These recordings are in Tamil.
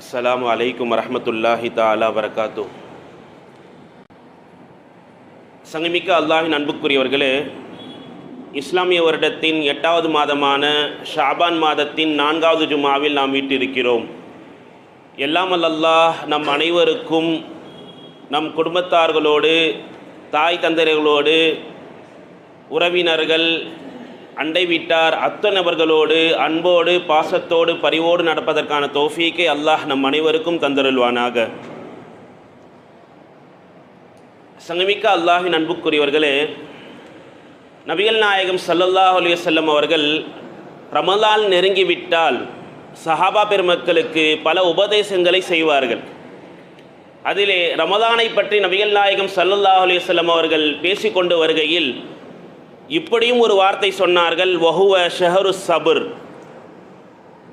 அஸ்லாம் அலைக்கும் வரமத்துல்லாஹி தாலா வரகாத்து சங்கமிக்க அல்லாஹின் அன்புக்குரியவர்களே இஸ்லாமிய வருடத்தின் எட்டாவது மாதமான ஷாபான் மாதத்தின் நான்காவது ஜுமாவில் நாம் வீட்டிருக்கிறோம். எல்லாம் அல்லாஹ் நம் அனைவருக்கும் நம் குடும்பத்தார்களோடு தாய் தந்தையர்களோடு உறவினர்கள் அண்டை வீட்டார் அத்தனை நபர்களோடு அன்போடு பாசத்தோடு பரிவோடு நடப்பதற்கான தோஃபீக்கை அல்லாஹ் நம் அனைவருக்கும் தந்தருள்வானாக. சங்கமிக்க அல்லாஹின் அன்புக்குரியவர்களே நபிகள் நாயகம் சல்லல்லாஹ் அலைஹி அவர்கள் ரமலான் நெருங்கிவிட்டால் சஹாபா பெருமக்களுக்கு பல உபதேசங்களை செய்வார்கள். அதிலே ரமலானை பற்றி நபிகள் நாயகம் சல்லல்லாஹ் அலைஹி அவர்கள் பேசிக்கொண்டு வருகையில் இப்படியும் ஒரு வார்த்தை சொன்னார்கள் வஹுவ ஷஹரு சபுர்.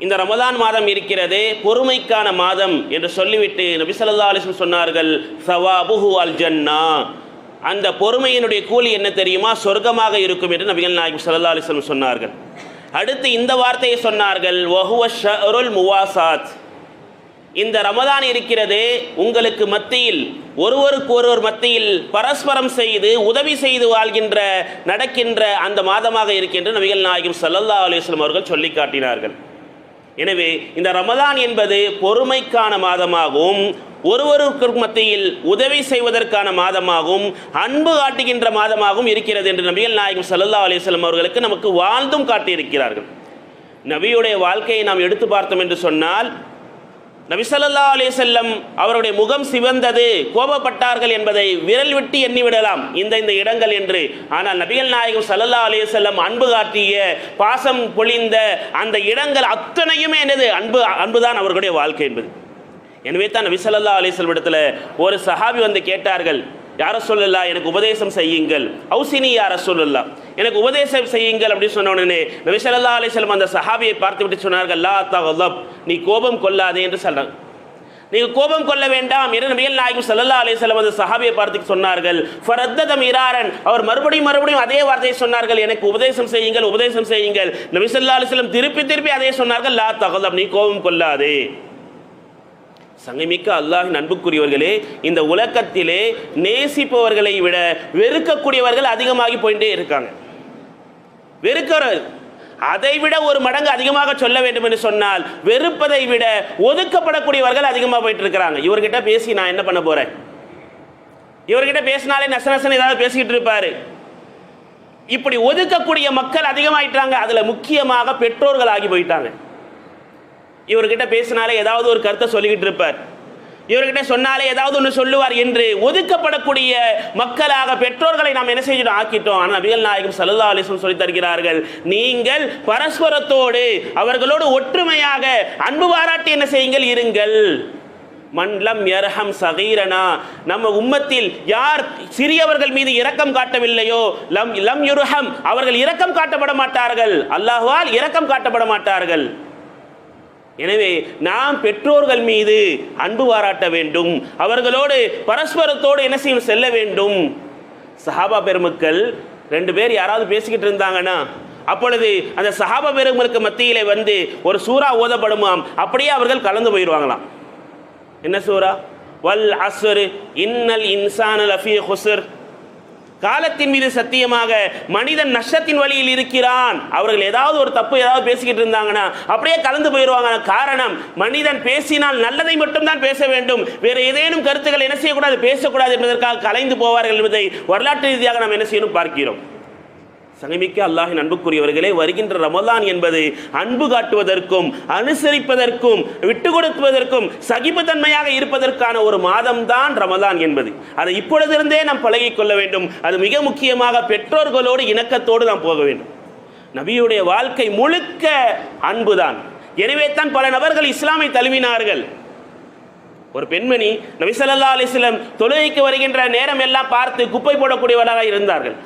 இந்த ரமதான் மாதம் இருக்கிறதே பொறுமைக்கான மாதம் என்று சொல்லிவிட்டு நபிசல்லா அலிஸ்லம் சொன்னார்கள் சவாபுஹு அல் ஜன்னா. அந்த பொறுமையினுடைய கூலி என்ன தெரியுமா? சொர்க்கமாக இருக்கும் என்று நபிகள் நாயகம் சல்லா அலிஸ்லம் சொன்னார்கள். அடுத்து இந்த வார்த்தையை சொன்னார்கள் வஹுவ ஷஹருல் முவாசாத். இந்த ரமதான் இருக்கிறது உங்களுக்கு மத்தியில் ஒருவருக்கு ஒருவர் மத்தியில் பரஸ்பரம் செய்து உதவி செய்து வாழ்கின்ற நடக்கின்ற அந்த மாதமாக இருக்கின்ற நபிகள் நாயகம் சல்லல்லா அலைஹி அவர்கள் சொல்லி காட்டினார்கள். எனவே இந்த ரமதான் என்பது பொறுமைக்கான மாதமாகவும் ஒருவருக்கு மத்தியில் உதவி செய்வதற்கான மாதமாகவும் அன்பு காட்டுகின்ற மாதமாகவும் இருக்கிறது என்று நபிகள் நாயகம் சல்லல்லா அலைஹி அவர்களுக்கு நமக்கு வாழ்ந்தும் காட்டியிருக்கிறார்கள். நபியுடைய வாழ்க்கையை நாம் எடுத்து பார்த்தோம் என்று சொன்னால் நபிசல்லா ஸல்லல்லாஹு செல்லம் அவருடைய முகம் சிவந்தது கோபப்பட்டார்கள் என்பதை விரல் விட்டு எண்ணிவிடலாம் இந்த இந்த இடங்கள் என்று. ஆனால் நபிகள் நாயகம் சல்லல்லா அலைஹி செல்லம் அன்பு காட்டிய பாசம் பொழிந்த அந்த இடங்கள் அத்தனையுமே என்னது? அன்பு அன்புதான் அவர்களுடைய வாழ்க்கை என்பது. எனவே தான் நபிசல்லா ஸல்லல்லாஹு அலைஹி ஒரு சஹாபி வந்து கேட்டார்கள் யார சொல்லலா எனக்கு உபதேசம் செய்யுங்கள். ஹவுசினி யார சொல்லலா எனக்கு உபதேசம் செய்யுங்கள். அப்படின்னு சொன்ன உடனே நபி ஸல்லல்லாஹு அலைஹி அந்த சஹாபியை பார்த்து விட்டு சொன்னார்கள் லா தகலப் நீ கோபம் கொள்ளாதே என்று சொல்றாங்க. நீங்கள் கோபம் கொள்ள வேண்டாம் என்று நபிகள் நாயகம் ஸல்லல்லாஹு அலி வஸல்லம் அந்த சஹாபியை பார்த்து சொன்னார்கள். ஃபரத்தத மிராரன். அவர் மறுபடியும் மறுபடியும் அதே வார்த்தையை சொன்னார்கள் எனக்கு உபதேசம் செய்யுங்கள் உபதேசம் செய்யுங்கள். நபி ஸல்லல்லாஹு அலி வஸல்லம் திருப்பி திருப்பி அதே சொன்னார்கள் லா தகலப் நீ கோபம் கொள்ளாதே. சங்கமிக்க அல்லாஹின் அன்புக்குரியவர்களே இந்த உலகத்திலே நேசிப்பவர்களை விட வெறுக்கக்கூடியவர்கள் அதிகமாகி போயிட்டே இருக்காங்க. வெறுக்கிற அதை விட ஒரு மடங்கு அதிகமாக சொல்ல வேண்டும் என்று சொன்னால் வெறுப்பதை விட ஒதுக்கப்படக்கூடியவர்கள் அதிகமாக போயிட்டு இருக்கிறாங்க. இவர்கிட்ட பேசி நான் என்ன பண்ண போறேன்? இவர்கிட்ட பேசினாலே நச நசன் ஏதாவது பேசிக்கிட்டு இருப்பாரு. இப்படி ஒதுக்கக்கூடிய மக்கள் அதிகமாயிட்டாங்க. அதுல முக்கியமாக பெற்றோர்கள் ஆகி போயிட்டாங்க. இவர்கிட்ட பேசினாலே ஏதாவது ஒரு கருத்தை சொல்லிக்கிட்டு இருப்பார். இவர்கிட்ட சொன்னாலே ஏதாவது ஒன்று சொல்லுவார் என்று ஒதுக்கப்படக்கூடிய மக்களாக பெற்றோர்களை நாம் என்ன செஞ்சிட்டோம் ஆக்கிட்டோம்? ஆனால் நபிகள் நாயகம் சல்லா அலிஸ்லம் சொல்லி தருகிறார்கள் நீங்கள் பரஸ்பரத்தோடு அவர்களோடு ஒற்றுமையாக அன்பு பாராட்டி என்ன செய்யுங்கள்? இருங்கள். மண்லம் யர்ஹம் சகீரனா. நம்ம உம்மத்தில் யார் சிறியவர்கள் மீது இரக்கம் காட்டவில்லையோ லம் லம் யுருஹம் அவர்கள் இரக்கம் காட்டப்பட மாட்டார்கள். அல்லாஹுவால் இரக்கம் காட்டப்பட மாட்டார்கள். எனவே நாம் பெற்றோர்கள் மீது அன்பு பாராட்ட வேண்டும். அவர்களோடு பரஸ்பரத்தோடு என்ன செய்யும்? செல்ல வேண்டும். சஹாபா பெருமக்கள் ரெண்டு பேர் யாராவது பேசிக்கிட்டு இருந்தாங்கன்னா அப்பொழுது அந்த சஹாபா பெருமக்களுக்கு மத்தியிலே வந்து ஒரு சூறா ஓதப்படுமாம். அப்படியே அவர்கள் கலந்து போயிடுவாங்களாம். என்ன சூறா? வல் அஸ்வரு இன்னல் இன்சான் லஃபி ஹுஸ்ர். காலத்தின் மீது சத்தியமாக மனிதன் நஷ்டத்தின் வழியில் இருக்கிறான். அவர்கள் ஏதாவது ஒரு தப்பு ஏதாவது பேசிக்கிட்டு இருந்தாங்கன்னா அப்படியே கலந்து போயிடுவாங்க. காரணம் மனிதன் பேசினால் நல்லதை மட்டும் தான் பேச வேண்டும். வேறு ஏதேனும் கருத்துக்கள் என்ன செய்யக்கூடாது? பேசக்கூடாது என்பதற்காக கலைந்து போவார்கள் என்பதை வரலாற்று ரீதியாக நாம் என்ன செய்யணும்? பார்க்கிறோம். சங்கமிக்க அல்லாஹின் அன்புக்குரியவர்களே வருகின்ற ரமலான் என்பது அன்பு காட்டுவதற்கும் அனுசரிப்பதற்கும் விட்டு கொடுப்பதற்கும் சகிப்புத்தன்மையாக இருப்பதற்கான ஒரு மாதம் தான் ரமலான் என்பது. அதை இப்பொழுதிருந்தே நாம் பழகிக் கொள்ள வேண்டும். அது மிக முக்கியமாக பெற்றோர்களோடு இணக்கத்தோடு நாம் போக வேண்டும். நபியுடைய வாழ்க்கை முழுக்க அன்புதான். எனவே தான் பல நபர்கள் இஸ்லாமை தழுவினார்கள். ஒரு பெண்மணி நபி ஸல்லல்லாஹு தொழுகைக்கு வருகின்ற நேரம் எல்லாம் பார்த்து குப்பை போடக்கூடியவராக இருந்தார்கள்.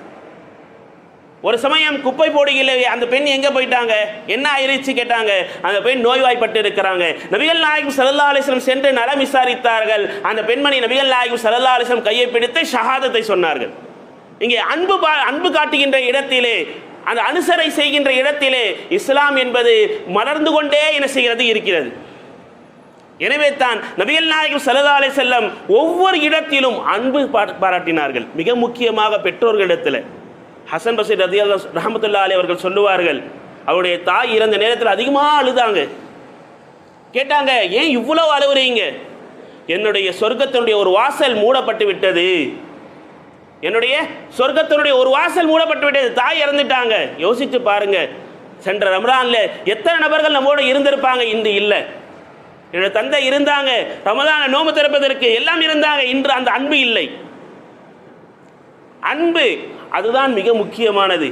ஒரு சமயம் குப்பை போடுகையில் அந்த பெண் எங்கே போயிட்டாங்க? என்ன ஆயிடுச்சு கேட்டாங்க. அந்த பெண் நோய்வாய்ப்பட்டு இருக்கிறாங்க. நபிகள் நாயகம் சல்லா அலிஸ்லம் சென்று நலம் விசாரித்தார்கள். அந்த பெண்மணி நபிகள் நாயகம் சல்லா அலிஸ்லம் கையை பிடித்து ஷஹாதத்தை சொன்னார்கள். இங்கே அன்பு பா- அன்பு காட்டுகின்ற இடத்திலே அந்த அனுசரை செய்கின்ற இடத்திலே இஸ்லாம் என்பது மலர்ந்து கொண்டே என்ன செய்கிறது இருக்கிறது. எனவே தான் நபிகள் நாயகம் சல்லா அலி செல்லம் ஒவ்வொரு இடத்திலும் அன்பு பாராட்டினார்கள். மிக முக்கியமாக பெற்றோர்களிடத்தில். ஹசன் பசீர் ரதி ரஹமத்துல்லா அலி அவர்கள் சொல்லுவார்கள் அவருடைய தாய் இறந்த நேரத்தில் அதிகமாக அழுதாங்க. கேட்டாங்க ஏன் இவ்வளோ அழுவுறீங்க? என்னுடைய சொர்க்கத்தினுடைய ஒரு வாசல் மூடப்பட்டு விட்டது. என்னுடைய சொர்க்கத்தினுடைய ஒரு வாசல் மூடப்பட்டு விட்டது. தாய் இறந்துட்டாங்க. யோசித்து பாருங்க. சென்ற ரமலான்ல எத்தனை நபர்கள் நம்மோட இருந்திருப்பாங்க? இன்று இல்லை. என்னோட தந்தை இருந்தாங்க. ரமதான நோம்பு திறப்பதற்கு எல்லாம் இருந்தாங்க. இன்று அந்த அன்பு இல்லை. அன்பு அதுதான் மிக முக்கியமானது.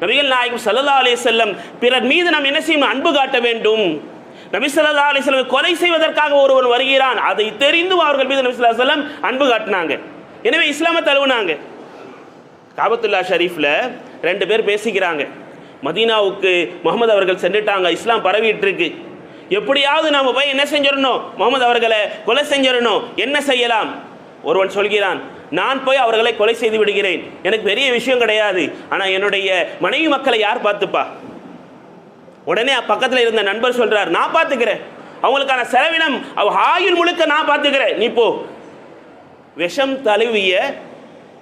நபிகள் நாயகம் சல்லா அலி செல்லம் பிறர் மீது நாம் என்ன செய்யணும் அன்பு காட்ட வேண்டும். நபி சல்லா அலி செல்லம் கொலை செய்வதற்காக ஒருவன் வருகிறான். அதை தெரிந்தும் அவர்கள் மீது நபி சொல்லா செல்லம் அன்பு காட்டினாங்க. எனவே இஸ்லாமை தழுவினாங்க. காபத்துல்லா ஷரீஃப்ல ரெண்டு பேர் பேசிக்கிறாங்க. மதீனாவுக்கு முகமது அவர்கள் சென்றுட்டாங்க. இஸ்லாம் பரவிட்டு இருக்கு எப்படியாவது நம்ம போய் என்ன செஞ்சிடணும்? முகமது அவர்களை கொலை செஞ்சிடணும். என்ன செய்யலாம்? ஒருவன் சொல்கிறான் நான் போய் அவர்களை கொலை செய்து விடுகிறேன். எனக்கு பெரிய விஷயம் கிடையாது. ஆனால் என்னுடைய மனைவி மக்களை யார் பார்த்துப்பா? உடனே பக்கத்தில் இருந்த நண்பர் சொல்றார் நான் பார்த்துக்கிறேன். அவங்களுக்கான செலவினம் அவ ஆயுள் முழுக்க நான் பார்த்துக்கிறேன். நீ போ. விஷம் தழுவிய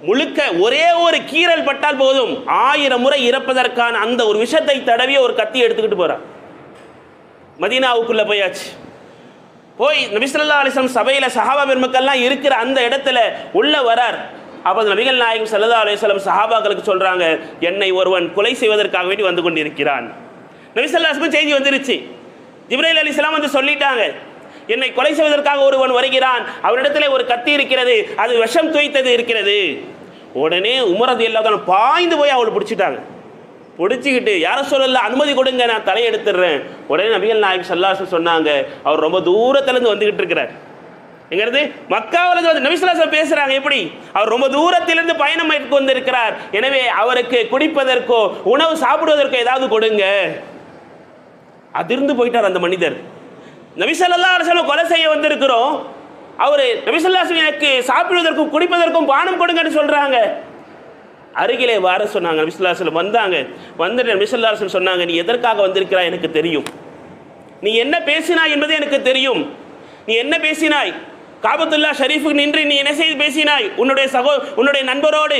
முழுக்க ஒரே ஒரு கீறல் பட்டால் போதும். ஆயிரம் முறை இறப்பதற்கான அந்த ஒரு விஷத்தை தடவிய ஒரு கத்தி எடுத்துக்கிட்டு போறான். மதீனாவுக்குள்ள போயாச்சு. போய் நபிசல்லா அலிஸ்லாம் சபையில் சஹாபா பெருமக்கள்லாம் இருக்கிற அந்த இடத்துல உள்ளே வரார். அப்போது நபிகள் நாயகம் சல்லா அலிஸ்லாம் சஹாபாக்களுக்கு சொல்கிறாங்க என்னை ஒருவன் கொலை செய்வதற்காக வேண்டி வந்து கொண்டிருக்கிறான். நபிசல்லாஸ்க்கும் செய்தி வந்துருச்சு. ஜிப்ரைல் அலிஸ்லாம் வந்து சொல்லிட்டாங்க என்னை கொலை செய்வதற்காக ஒருவன் வருகிறான். அவனிடத்தில் ஒரு கத்தி இருக்கிறது அது விஷம் துய்த்தது இருக்கிறது. உடனே உமரது எல்லாத்தாலும் பாய்ந்து போய் அவளை பிடிச்சிட்டாங்க. பிடிச்சிக்கிட்டு யார சொல்லல அனுமதி கொடுங்க நான் தலையெடுத்துடுறேன் உடனே நபிகள் நாயக் சல்லாசம் சொன்னாங்க. அவர் ரொம்ப தூரத்துலேருந்து வந்துகிட்டு இருக்கிறார். எங்கிறது? மக்காவிலிருந்து வந்து நபிசுல்லாசம் பேசுறாங்க எப்படி? அவர் ரொம்ப தூரத்திலிருந்து பயணம் மேற்கொண்டு வந்திருக்கிறார். எனவே அவருக்கு குடிப்பதற்கோ உணவு சாப்பிடுவதற்கோ ஏதாவது கொடுங்க. அதிர்ந்து போயிட்டார் அந்த மனிதர். நபிசல்லா அலுவலம் கொலை செய்ய வந்திருக்கிறோம். அவர் நபிசல்லாசம் எனக்கு சாப்பிடுவதற்கும் குடிப்பதற்கும் பானம் கொடுங்கன்னு சொல்றாங்க. அருகிலே வர சொன்னாங்க நபிசுல்லாஸ்லம் வந்தாங்க. வந்துட்டு நபிசுல்லாஸ்லம் சொன்னாங்க நீ எதற்காக வந்திருக்கிறாய்? எனக்கு தெரியும். நீ என்ன பேசினாய்? என்பது எனக்கு தெரியும். நீ என்ன பேசினாய்? காபத்துல்லா ஷரீஃபுக்கு நின்று நீ என்ன செய்து பேசினாய்? உன்னுடைய சகோ உன்னுடைய நண்பரோடு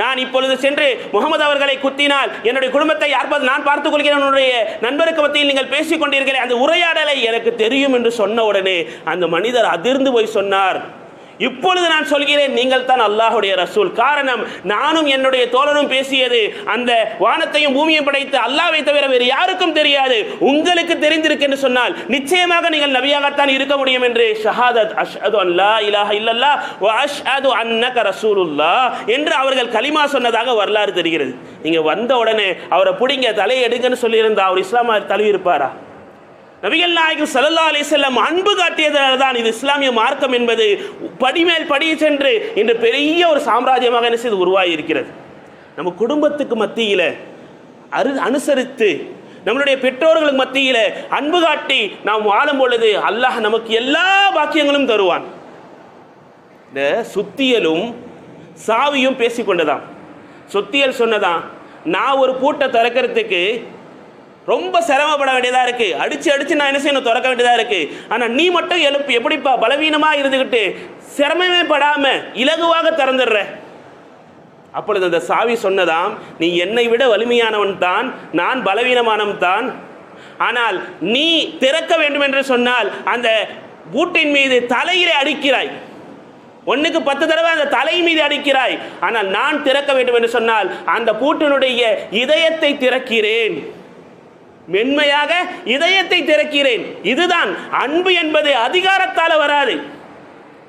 நான் இப்பொழுது சென்று முகமது அவர்களை குத்தினால் என்னுடைய குடும்பத்தை யார் பார்த்து நான் பார்த்துக் கொள்கிறேன்? உன்னுடைய நண்பருக்கு மத்தியில் நீங்கள் பேசிக் கொண்டிருக்கிறேன் அந்த உரையாடலை எனக்கு தெரியும் என்று சொன்ன உடனே அந்த மனிதர் அதிர்ந்து போய் சொன்னார். இப்பொழுது நான் சொல்கிறேன் நீங்கள் தான் அல்லாஹுடைய ரசூல். காரணம் நானும் என்னுடைய தோழனும் பேசியது அந்த வானத்தையும் பூமியையும் படைத்து அல்லாவை தவிர வேறு யாருக்கும் தெரியாது. உங்களுக்கு தெரிந்திருக்கு என்று சொன்னால் நிச்சயமாக நீங்கள் நபியாகத்தான் இருக்க முடியும் என்று ஷஹாதத் அஷ்ஹது அல்லா இலாஹ இல்லல்லா வ அஷ்ஹது அன்னக ரசூலுல்லா என்று அவர்கள் கலிமா சொன்னதாக வரலாறு தெரிகிறது. நீங்க வந்த உடனே அவரை பிடிங்க தலையை எடுங்கன்னு சொல்லியிருந்தா அவர் இஸ்லாமா தழுவி இருப்பாரா நபிகள் நாயகம் சல்லா அலி செல்லம் அன்பு காட்டியதால் தான் இது இஸ்லாமிய மார்க்கம் என்பது படிமேல் படி சென்று இன்று பெரிய ஒரு சாம்ராஜ்யமாக என்ன செய்து உருவாகி இருக்கிறது நம்ம குடும்பத்துக்கு மத்தியில் அரு அனுசரித்து நம்மளுடைய பெற்றோர்களுக்கு மத்தியில் அன்பு காட்டி நாம் வாழும் பொழுது அல்லாஹ் நமக்கு எல்லா பாக்கியங்களும் தருவான். இந்த சுத்தியலும் சாவியும் பேசிக்கொண்டதாம். சுத்தியல் சொன்னதான் நான் ஒரு பூட்டை திறக்கிறதுக்கு ரொம்ப சிரமப்பட வேண்டியதாக இருக்குது அடித்து அடித்து நான் என்ன செய்யணும்? திறக்க வேண்டியதாக இருக்குது ஆனால் நீ மட்டும் எழுப்பு. எப்படிப்பா? பலவீனமாக இருந்துக்கிட்டு சிரமமே படாமல் இலகுவாக திறந்துடுற. அப்பொழுது அந்த சாவி சொன்னதாம் நீ என்னை விட வலிமையானவன் தான். நான் பலவீனமானவன் தான். ஆனால் நீ திறக்க வேண்டும் என்று சொன்னால் அந்த பூட்டின் மீது தலையிலே அடிக்கிறாய். ஒன்றுக்கு பத்து தடவை அந்த தலை மீது அடிக்கிறாய். ஆனால் நான் திறக்க வேண்டும் என்று சொன்னால் அந்த பூட்டினுடைய இதயத்தை திறக்கிறேன். மென்மையாக இதயத்தை திறக்கிறேன். இதுதான் அன்பு என்பது அதிகாரத்தால் வராது.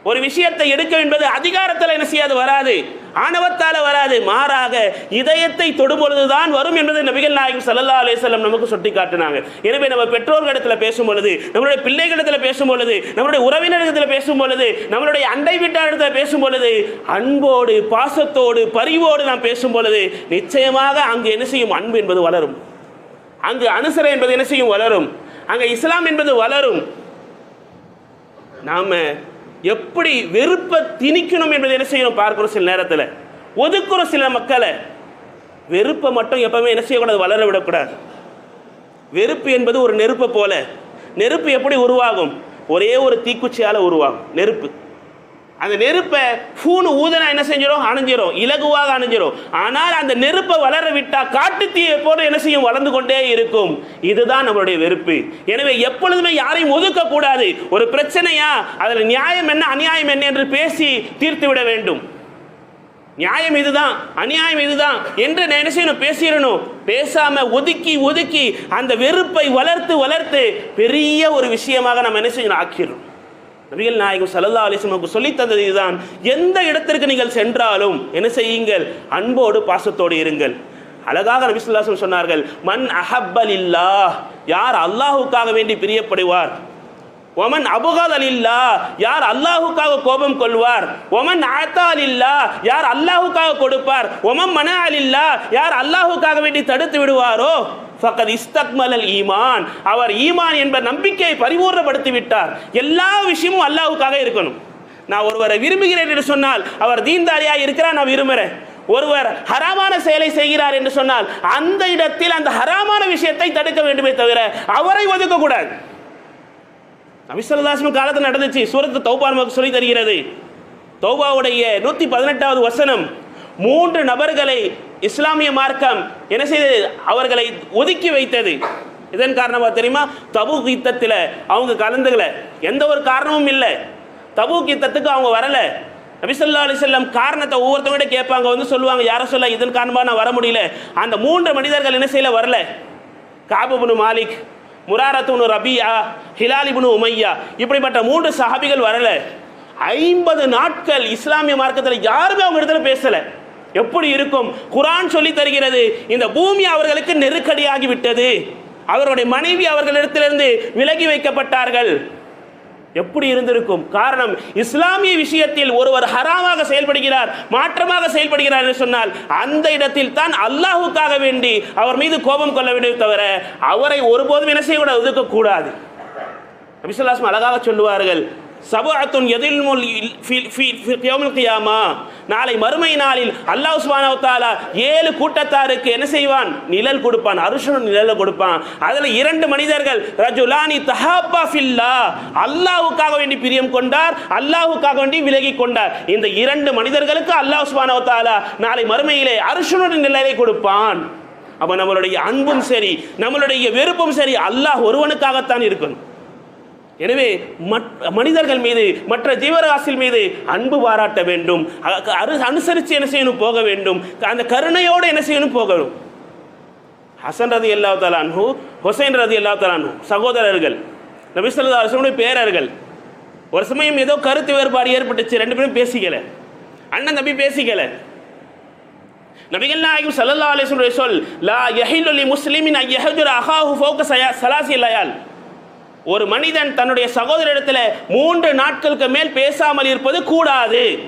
ஒரு விஷயத்தை எடுக்க என்பது அதிகாரத்தில் என்ன செய்யாது? வராது. ஆணவத்தால் வராது. மாறாக இதயத்தை தொடும்பொழுதுதான் வரும் என்பதை நபிகள் நாயகம் சல்லா அலிசல்லம் நமக்கு சுட்டி காட்டினாங்க எனவே நம்ம பெற்றோர்களிடத்தில் பேசும் பொழுது நம்மளுடைய பிள்ளைகளிடத்தில் பேசும் பொழுது நம்மளுடைய உறவினர்களிடத்தில் பேசும் பொழுது நம்மளுடைய அண்டை வீட்டாரிடத்தில் பேசும் பொழுது அன்போடு பாசத்தோடு பரிவோடு நாம் பேசும் பொழுது நிச்சயமாக அங்கு என்ன செய்யும்? அன்பு என்பது வளரும். அங்கு அனுசரை என்பது என்ன செய்யும்? வளரும். அங்கே இஸ்லாம் என்பது வளரும். நாம எப்படி வெறுப்பை திணிக்கணும் என்பதை என்ன செய்யணும்? பார்க்கிறோம் சில நேரத்தில். ஒதுக்குறோம் சில மக்களை. வெறுப்பை மட்டும் எப்பவுமே என்ன செய்யக்கூடாது? வளர விடக்கூடாது. வெறுப்பு என்பது ஒரு நெருப்பை போல. நெருப்பு எப்படி உருவாகும்? ஒரே ஒரு தீக்குச்சியால் உருவாகும். நெருப்பு. அந்த நெருப்பை ஃபூனு ஊதனா என்ன செஞ்சிடும் அணைஞ்சிரும். இலகுவாக அணைஞ்சிரும். ஆனால் அந்த நெருப்பை வளர விட்டால் காட்டுத்தீயை போல என்ன செய்யும்? வளர்ந்து கொண்டே இருக்கும். இதுதான் நம்மளுடைய வெறுப்பு. எனவே எப்பொழுதுமே யாரையும் ஒதுக்க கூடாது ஒரு பிரச்சனையா? அதில் நியாயம் என்ன? அநியாயம் என்ன என்று பேசி தீர்த்து விட வேண்டும். நியாயம் இதுதான். அநியாயம் இதுதான். என்று நான் என்ன செய்யணும்? பேசிடணும். பேசாம ஒதுக்கி ஒதுக்கி அந்த வெறுப்பை வளர்த்து வளர்த்து பெரிய ஒரு விஷயமாக நம்ம என்ன செய்யணும்? ஆக்கிடணும். நபிகள் நாயகம் சல்லா அலிஸ்லமுக்கு சொல்லி தந்தது இதுதான். எந்த இடத்திற்கு நீங்கள் சென்றாலும் என்ன செய்யுங்கள்? அன்போடு பாசத்தோடு இருங்கள். அழகாக நபி சொல்லாசம் சொன்னார்கள் மண் அஹப்பல் இல்லா யார் அல்லாஹுக்காக வேண்டி பிரியப்படுவார்? ஒமன் அபுகாத் அலில்லா யார் அல்லாஹுக்காக கோபம் கொள்வார்? ஒமன் ஆத்தா அலில்லா யார் அல்லாஹுக்காக கொடுப்பார்? ஒமன் மன அலில்லா யார் அல்லாஹுக்காக வேண்டி தடுத்து விடுவாரோ? ஃபக்கத் இஸ்தக்மலல் ஈமான் அவர் ஈமான் என்ப நம்பிக்கையை பரிபூர்ணப்படுத்தி விட்டார் எல்லா விஷயமும் அல்லாவுக்காக இருக்கணும். நான் ஒருவரை விரும்புகிறேன் என்று சொன்னால் அவர் தீன்தாரியாக இருக்கிறார் நான் விரும்புகிறேன். ஒருவர் ஹராமான செயலை செய்கிறார் என்று சொன்னால் அந்த இடத்தில் அந்த ஹராமான விஷயத்தை தடுக்க வேண்டுமே தவிர அவரை ஒதுக்கக்கூடாது. நபிசல்லாஸ்ம காலத்தில் நடந்துச்சு. சூரத்து தௌபா நமக்கு சொல்லி தருகிறது. தௌபாவுடைய நூற்றி பதினெட்டாவது வசனம் மூன்று நபர்களை இஸ்லாமிய மார்க்கம் என்ன செய்தது? அவர்களை ஒதுக்கி வைத்தது. இதன் காரணமாக தெரியுமா? தபு கீத்தத்தில் அவங்க கலந்துக்கல. எந்த ஒரு காரணமும் இல்லை. தபு கீத்தத்துக்கு அவங்க வரலை. நபிசல்லா அலிசல்லம் காரணத்தை ஒவ்வொருத்தவங்க கேட்பாங்க. வந்து சொல்லுவாங்க யாரை சொல்ல இதன் காரணமாக நான் வர முடியல? அந்த மூன்று மனிதர்கள் என்ன செய்யல? வரல. காபுபுனு மாலிக் முராரத்துனு ரபியா ஹிலாலிபுனு உமையா இப்படிப்பட்ட மூன்று சஹாபிகள் வரல. ஐம்பது நாட்கள் இஸ்லாமிய மார்க்கத்தில் யாருமே அவங்க இடத்துல பேசலை. எப்படி இருக்கும்? குரான் சொல்லி தருகிறது இந்த பூமி அவர்களுக்கு நெருக்கடியாகி விட்டது. அவருடைய மனைவி அவர்களிடத்திலிருந்து விலகி வைக்கப்பட்டார்கள். எப்படி இருந்திருக்கும்? காரணம் இஸ்லாமிய விஷயத்தில் ஒருவர் ஹராமாக செயல்படுகிறார் மாற்றமாக செயல்படுகிறார் என்று சொன்னால் அந்த இடத்தில் தான் அல்லாஹுக்காக வேண்டி அவர் மீது கோபம் கொள்ள வேண்டும் தவிர அவரை ஒருபோதும் என்ன செய்யக்கூடாது? ஒதுக்கக்கூடாது. நபிசுல்லாஸ்ம் அழகாக சொல்லுவார்கள் சபுஅத்துன் எதில் கியாமா. நாளை மறுமை நாளில் அல்லாஹ் சுப்ஹானஹு வ ஏழு கூட்டத்தாருக்கு என்ன செய்வான்? நிழல் கொடுப்பான். அருஷன் நிழல் கொடுப்பான். அதுல இரண்டு மனிதர்கள் ரஜுலானி தஹாப்பா ஃபில்லா. அல்லாஹுக்காக வேண்டி பிரியம் கொண்டார் அல்லாஹுக்காக வேண்டி விலகி கொண்டார். இந்த இரண்டு மனிதர்களுக்கு அல்லாஹ் சுப்ஹானஹு வ நாளை மறுமையிலே அருஷனுடைய நிழலை கொடுப்பான். அப்ப நம்மளுடைய அன்பும் சரி நம்மளுடைய வெறுப்பும் சரி அல்லாஹ் ஒருவனுக்காகத்தான் இருக்கணும். எனவே மனிதர்கள் மீது மற்ற ஜீவராசில் மீது அன்பு பாராட்ட வேண்டும். அரு அனுசரித்து என்ன செய்யணும்? போக வேண்டும். அந்த கருணையோடு என்ன செய்யணும்? போகணும் ஹசன் ரதி அல்லா தலான்ஹு ஹுசைன் ரதி அல்லா தலான்ஹு சகோதரர்கள் நபிசல்லா அலுவலுடைய பேரர்கள் ஒரு சமயம் ஏதோ கருத்து வேறுபாடு ஏற்பட்டுச்சு ரெண்டு பேரும் பேசிக்கல. அண்ணன் தம்பி பேசிக்கல. நபிகள் நாயகம் ஸல்லல்லாஹு அலிஸ்வனுடைய சொல் லா யஹில்லு லி முஸ்லிமின் அன் அஹாஹு ஃபோக்கஸ் சலாசி இல்லையால் ஒரு மனிதன் தன்னுடைய சகோதரிடத்தில் மூன்று நாட்களுக்கு மேல் பேசாமல் இருப்பது கூடாது.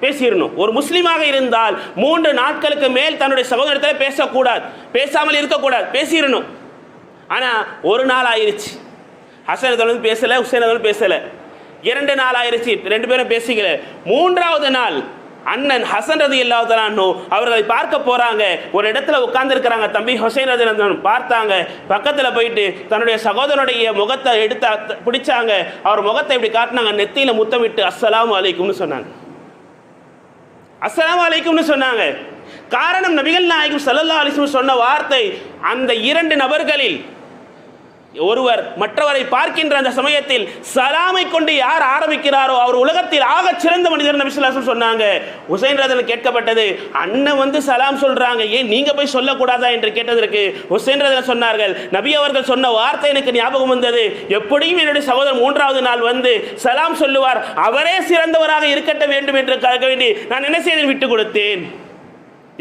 பேசிடணும். ஒரு முஸ்லீமாக இருந்தால் மூன்று நாட்களுக்கு மேல் தன்னுடைய சகோதரத்தில் பேசக்கூடாது. பேசாமல் இருக்கக்கூடாது. பேசிடணும். ஆனால் ஒரு நாள் ஆயிடுச்சு ஹசன் வந்து பேசலை ஹுசைன் வந்து பேசலை. இரண்டு நாள் ஆயிடுச்சு ரெண்டு பேரும் பேசிக்கல. மூன்றாவது நாள் அண்ணன் ஹசன் ரதி இல்லாதலான்னு அவர்களை பார்க்க போறாங்க. ஒரு இடத்துல உட்கார்ந்து இருக்கிறாங்க தம்பி ஹுசைன் ரதி பார்த்தாங்க. பக்கத்துல போயிட்டு தன்னுடைய சகோதரனுடைய முகத்தை எடுத்து பிடிச்சாங்க. அவர் முகத்தை இப்படி காட்டினாங்க. நெத்தியில முத்தமிட்டு அஸ்ஸலாமு அலைக்கும்னு சொன்னாங்க. அஸ்ஸலாம் அலைக்கும்னு சொன்னாங்க. காரணம் நபிகள் நாயகம் ஸல்லல்லாஹு அலிசும் சொன்ன வார்த்தை அந்த இரண்டு நபர்களில் ஒருவர் மற்றவரை பார்க்கின்ற அந்த சமயத்தில் சலாமை கொண்டு யார் ஆரம்பிக்கிறாரோ அவர் உலகத்தில் ஆக சிறந்த மனிதர் நபிசுல்லாசம் சொன்னாங்க. ஹுசைன் ரதன் கேட்கப்பட்டது. அண்ணன் வந்து சலாம் சொல்றாங்க. ஏன் நீங்க போய் சொல்லக்கூடாதா என்று கேட்டதற்கு ஹுசைன் ரதன் சொன்னார்கள். நபி அவர்கள் சொன்ன வார்த்தை எனக்கு ஞாபகம் வந்தது. எப்படியும் என்னுடைய சகோதரர் மூன்றாவது நாள் வந்து சலாம் சொல்லுவார். அவரே சிறந்தவராக இருக்கட்ட வேண்டும் என்று கேட்க வேண்டி நான் என்ன செய்தேன்? விட்டு கொடுத்தேன்.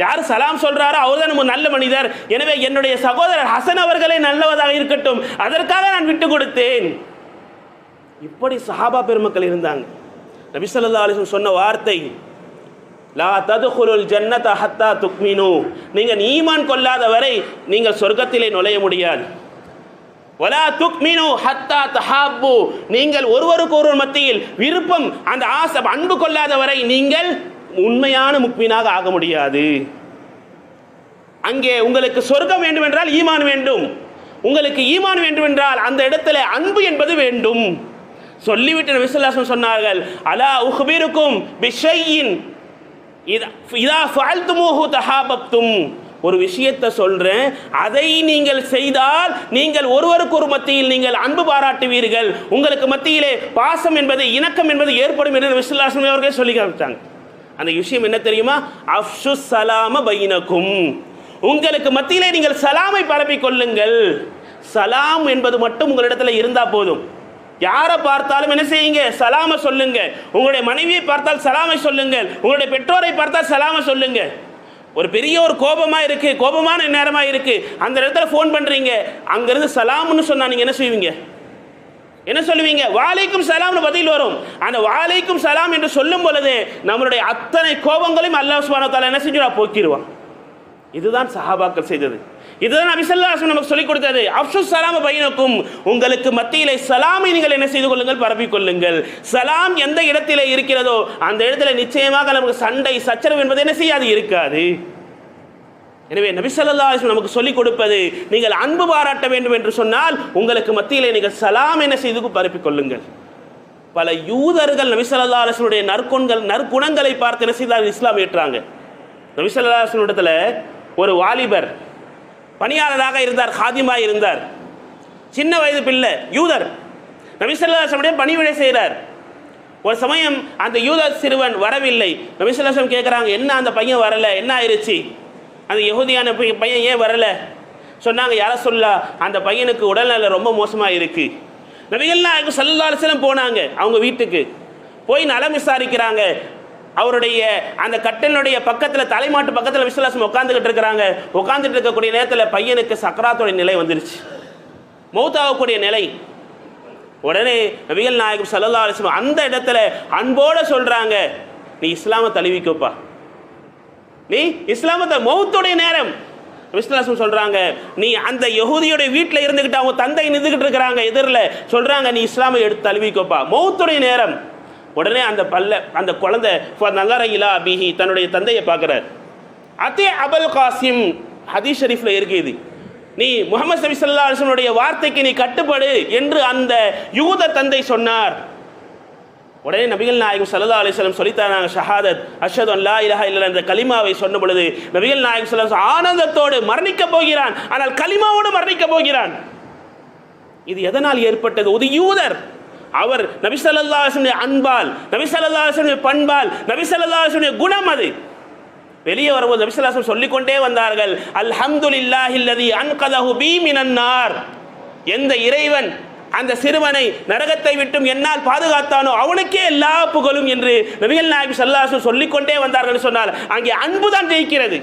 யார் சலாம் சொல்றாரோ அவர்தான் நம்ம நல்ல மனிதர். எனவே என்னுடைய சகோதரர் ஹசன் அவர்களே நல்லவதாக இருக்கட்டும். அதற்காக நான் விட்டு கொடுத்தேன். இப்படி சஹாபா பெருமக்கள் இருந்தாங்க. நபி ஸல்லல்லாஹு சொன்ன வார்த்தை லா ததுகுருல் ஜன்னத ஹத்தா துக்மினு. நீங்கள் ஈமான் கொள்ளாத வரை நீங்கள் சொர்க்கத்திலே நுழைய முடியாது. வலா துக்மினு ஹத்தா தஹாப்பு. நீங்கள் ஒருவருக்கு ஒருவர் மத்தியில் விருப்பம் அந்த ஆசை அன்பு கொள்ளாத வரை நீங்கள் உண்மையான முக்மீனாக ஆக முடியாது. அங்கே உங்களுக்கு சொர்க்கம் வேண்டும் என்றால் ஈமான் வேண்டும். உங்களுக்கு ஈமான் வேண்டும் என்றால் அந்த இடத்துல அன்பு என்பது வேண்டும். சொல்லிவிட்டு விசுவாசம் சொன்னார்கள் அலா உஹ்பிருக்கும் பிஷையின் இதா- இதா ஃபால்துமூஹு தஹாபப்தும். ஒரு விஷயத்தை சொல்றேன் அதை நீங்கள் செய்தால் நீங்கள் ஒருவருக்கு ஒரு மத்தியில் நீங்கள் அன்பு பாராட்டுவீர்கள். உங்களுக்கு மத்தியிலே பாசம் என்பது இணக்கம் என்பது ஏற்படும் என்று விசுவாசம் அவர்களே சொல்லி காமிச்சாங்க. அந்த விஷயம் என்ன தெரியுமா? அஃஷு சலாம பைனக்கும். உங்களுக்கு மத்தியிலே நீங்கள் சலாமை பரப்பிக் கொள்ளுங்கள். சலாம் என்பது மட்டும் உங்களிடத்தில் இருந்தா போதும். யாரை பார்த்தாலும் என்ன செய்யுங்க? சலாம சொல்லுங்க. உங்களுடைய மனைவியை பார்த்தால் சலாமை சொல்லுங்கள். உங்களுடைய பெற்றோரை பார்த்தால் சலாம சொல்லுங்க. ஒரு பெரிய ஒரு கோபமா இருக்கு. கோபமான நேரமா இருக்கு. அந்த இடத்துல ஃபோன் பண்றீங்க. அங்கிருந்து சலாம்னு சொன்னா நீங்க என்ன செய்வீங்க? என்ன சொல்லுவீங்க? வாலைக்கும் சலாம்னு பதில் வரும். அந்த வாலைக்கும் சலாம் என்று சொல்லும் பொழுது நம்மளுடைய அத்தனை கோபங்களையும் அல்லாஹ் சுப்ஹானஹு வ என்ன செஞ்சுடா போக்கிடுவான் இதுதான் சஹாபாக்கள் செய்தது. இதுதான் அபிசல்லாசம் நமக்கு சொல்லிக் கொடுத்தது. அப்சு சலாம பையனுக்கும் உங்களுக்கு மத்தியிலே சலாமை நீங்கள் என்ன செய்து கொள்ளுங்கள்? பரப்பிக்கொள்ளுங்கள் சலாம் எந்த இடத்திலே இருக்கிறதோ அந்த இடத்துல நிச்சயமாக நமக்கு சண்டை சச்சரவு என்பது என்ன செய்யாது? இருக்காது. எனவே நபிசல்லா நமக்கு சொல்லிக் கொடுப்பது நீங்கள் அன்பு பாராட்ட வேண்டும் என்று சொன்னால் உங்களுக்கு மத்தியிலே நீங்கள் சலாம் என செய்து பரப்பிக் கொள்ளுங்கள். பல யூதர்கள் நபிசல்லா அலுவலுடைய நற்குணங்கள் நற்குணங்களை பார்த்து என்ன செய்தார்கள்? இஸ்லாம் ஏற்றாங்க. நபிசல்லா இடத்துல ஒரு வாலிபர் பணியாளராக இருந்தார் ஹாதிமாய் இருந்தார். சின்ன வயது பிள்ளை யூதர். நபிசல்லாசனுடைய பணிவிடை செய்கிறார். ஒரு சமயம் அந்த யூத சிறுவன் வரவில்லை. நபிசல்லாசம் கேட்குறாங்க என்ன அந்த பையன் வரல? என்ன ஆயிருச்சு? அந்த யகுதியான பையன் ஏன் வரலை? சொன்னாங்க யார சொல்லா அந்த பையனுக்கு உடல்நல ரொம்ப மோசமாக இருக்குது நபிகள்லாம் நாயகம் சல்லா போனாங்க அவங்க வீட்டுக்கு. போய் நலம் விசாரிக்கிறாங்க. அவருடைய அந்த கட்டனுடைய பக்கத்தில் தலைமாட்டு பக்கத்தில் விசுவாசம் உட்காந்துக்கிட்டு இருக்கிறாங்க. உட்காந்துட்டு இருக்கக்கூடிய நேரத்தில் பையனுக்கு சக்கராத்துடைய நிலை வந்துருச்சு. மௌத்தாகக்கூடிய நிலை. உடனே நபிகள் நாயகம் சல்லல்லா அந்த இடத்துல அன்போடு சொல்கிறாங்க நீ இஸ்லாமை தழுவிக்கோப்பா. நீ இஸ்லாமத்தை மௌத்துடைய நேரம். விஸ்லாசம் சொல்றாங்க நீ அந்த யகூதியோட வீட்டில் இருந்துகிட்டு அவங்க தந்தை நின்றுகிட்டு இருக்கிறாங்க எதிரில். சொல்றாங்க நீ இஸ்லாமை எடுத்து தழுவிக்கோப்பா. மௌத்துடைய நேரம். உடனே அந்த பல்ல அந்த குழந்தை நல்ல பிஹி தன்னுடைய தந்தையை பார்க்குறார். அதே அபல் காசிம். ஹதீஸ் ஷரீஃபில் இருக்கு இது. நீ முகமது சபிசல்லா ஸல்லல்லாஹு வார்த்தைக்கு நீ கட்டுப்படு என்று அந்த யூத தந்தை சொன்னார். உடனே நபிகள் நாயகம் சல்லா அலிஸ்லம் சொல்லித்தாராங்க ஷஹாதத் அஷத் அல்லா இலஹா இல்ல என்ற கலிமாவை சொன்ன பொழுது நபிகள் நாயகம் சல்லா ஆனந்தத்தோடு மரணிக்க போகிறான். ஆனால் கலிமாவோடு மரணிக்க போகிறான். இது எதனால் ஏற்பட்டது? ஒரு யூதர் அவர் நபிசல்லாசனுடைய அன்பால் நபிசல்லாசனுடைய பண்பால் நபிசல்லாசனுடைய குணம் அது. வெளியே வரும்போது நபிசல்லாசன் சொல்லிக்கொண்டே வந்தார்கள் அல்ஹம்துலில்லாஹில்லதி அன்கதஹு பீ மினன்னார் எந்த இறைவன் அந்த சிறுவனை நரகத்தை விட்டும் என்னால் பாதுகாத்தானோ? அவனுக்கே எல்லா புகழும் என்று நபிகள் நாயகம் சல்லாசு சொல்லிக்கொண்டே வந்தார்கள் சொன்னால் அங்கே அன்பு தான் ஜெயிக்கிறது.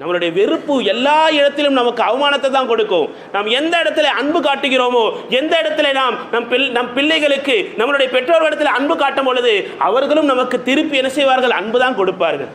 நம்மளுடைய வெறுப்பு எல்லா இடத்திலும் நமக்கு அவமானத்தை தான் கொடுக்கும். நாம் எந்த இடத்துல அன்பு காட்டுகிறோமோ எந்த இடத்துல நாம் நம் பிள் நம் பிள்ளைகளுக்கு நம்மளுடைய பெற்றோர்களிடத்தில் அன்பு காட்டும் பொழுது அவர்களும் நமக்கு திருப்பி என்ன செய்வார்கள்? அன்பு தான் கொடுப்பார்கள்.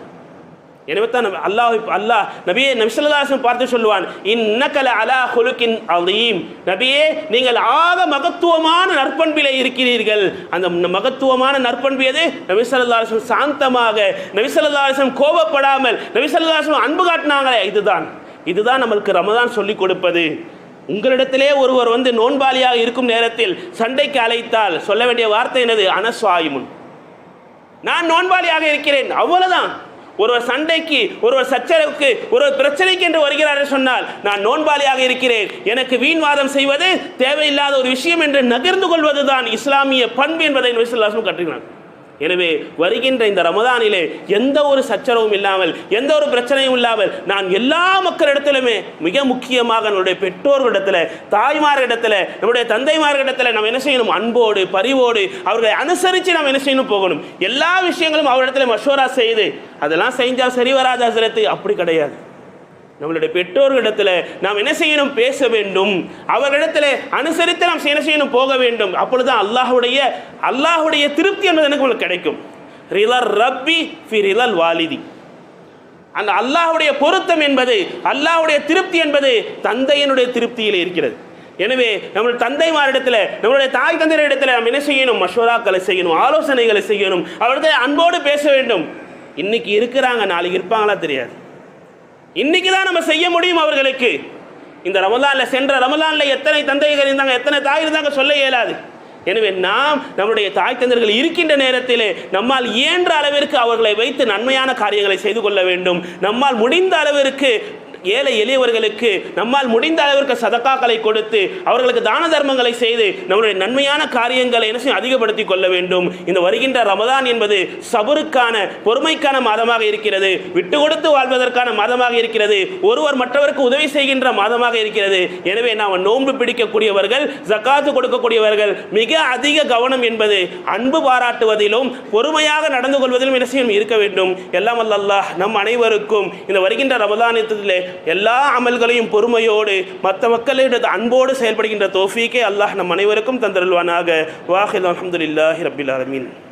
எனவே தான் நம்ம அல்லாஹ் அல்லாஹ் நபியே நபிசல்லாசம் பார்த்து சொல்லுவான் இன்னக்கல அலா ஹுலுக்கின் அலீம். நபியே நீங்கள் ஆக மகத்துவமான நற்பண்பிலே இருக்கிறீர்கள். அந்த மகத்துவமான நற்பண்பு எது? நபிசல்லாசம் சாந்தமாக நபிசல்லாசம் கோபப்படாமல் நபிசல்லாசம் அன்பு காட்டினாங்களே இதுதான். இதுதான் நம்மளுக்கு ரமதான் சொல்லிக் கொடுப்பது. உங்களிடத்திலே ஒருவர் வந்து நோன்பாளியாக இருக்கும் நேரத்தில் சண்டைக்கு அழைத்தால் சொல்ல வேண்டிய வார்த்தை என்னது? அனஸ்வாயுமுன் நான் நோன்பாளியாக இருக்கிறேன் அவ்வளவுதான். ஒருவர் சண்டைக்கு ஒருவர் சச்சரவுக்கு ஒருவர் பிரச்சனைக்கு என்று வருகிறார் என்று சொன்னால் நான் நோன்பாளியாக இருக்கிறேன். எனக்கு வீண்வாதம் செய்வது தேவையில்லாத ஒரு விஷயம் என்று நகர்ந்து கொள்வதுதான் இஸ்லாமிய பண்பு என்பதை நபிசுல்லாசும் கற்றுக்கிறான் எனவே வருகின்ற இந்த ரமதானிலே எந்த ஒரு சச்சரவும் இல்லாமல் எந்த ஒரு பிரச்சனையும் இல்லாமல் நான் எல்லா மக்களிடத்திலுமே மிக முக்கியமாக நம்முடைய பெற்றோர்களிடத்தில் தாய்மார்களிடத்தில் நம்முடைய தந்தைமார்களிடத்தில் நம்ம என்ன செய்யணும்? அன்போடு பரிவோடு அவர்களை அனுசரித்து நம்ம என்ன செய்யணும்? போகணும். எல்லா விஷயங்களும் அவரிடத்தில் மஷோரா செய்து அதெல்லாம் செஞ்சால் சரி வராது ஹசரத்து. அப்படி கிடையாது. நம்மளுடைய பெற்றோர்களிடத்தில் நாம் என்ன செய்யணும்? பேச வேண்டும். அவர்களிடத்தில் அனுசரித்து நாம் என்ன செய்யணும்? போக வேண்டும். அப்பொழுது அல்லாஹுடைய அல்லாஹுடைய திருப்தி என்பது எனக்கு உங்களுக்கு கிடைக்கும். ரிலர் ரப்பி ஃபி ரிலல் வாலிதி. அந்த அல்லாஹுடைய பொருத்தம் என்பது அல்லாஹுடைய திருப்தி என்பது தந்தையினுடைய திருப்தியில் இருக்கிறது. எனவே நம்மளுடைய தந்தைமாரிடத்தில் நம்மளுடைய தாய் தந்தையரிடத்தில் நாம் என்ன செய்யணும்? மஷோராக்களை செய்யணும் ஆலோசனைகளை செய்யணும். அவர்களிடத்தில் அன்போடு பேச வேண்டும். இன்னைக்கு இருக்கிறாங்க நாளைக்கு இருப்பாங்களா தெரியாது. இன்னைக்கு தான் நம்ம செய்ய முடியும் அவர்களுக்கு. இந்த ரமலானில் சென்ற ரமலானில் எத்தனை தந்தைகள் இருந்தாங்க எத்தனை தாய் இருந்தாங்க சொல்ல இயலாது. எனவே நாம் நம்முடைய தாய் தந்தர்கள் இருக்கின்ற நேரத்திலே நம்மால் இயன்ற அளவிற்கு அவர்களை வைத்து நன்மையான காரியங்களை செய்து கொள்ள வேண்டும். நம்மால் முடிந்த அளவிற்கு ஏழை எளியவர்களுக்கு நம்மால் முடிந்த அளவிற்கு சதக்காக்களை கொடுத்து அவர்களுக்கு தான தர்மங்களை செய்து நம்முடைய நன்மையான காரியங்களை என்ன செய்யும் அதிகப்படுத்திக் கொள்ள வேண்டும். இந்த வருகின்ற ரமதான் என்பது சபருக்கான பொறுமைக்கான மாதமாக இருக்கிறது. விட்டு கொடுத்து வாழ்வதற்கான மாதமாக இருக்கிறது. ஒருவர் மற்றவருக்கு உதவி செய்கின்ற மாதமாக இருக்கிறது. எனவே நாம் நோன்பு பிடிக்கக்கூடியவர்கள் ஜக்காத்து கொடுக்கக்கூடியவர்கள் மிக அதிக கவனம் என்பது அன்பு பாராட்டுவதிலும் பொறுமையாக நடந்து கொள்வதிலும் என்ன செய்யும் இருக்க வேண்டும். எல்லாம் வல்ல அல்லாஹ் நம் அனைவருக்கும் இந்த வருகின்ற ரமதானத்திலே எல்லா அமல்களையும் பொறுமையோடு மற்ற மக்களிடது அன்போடு செயல்படுகின்ற தோஃபீக்கே அல்லாஹ் நம் அனைவருக்கும் தந்தருள்வானாக. வாஹில் அலமதுல்லாஹி ரபில் ஆலமீன்.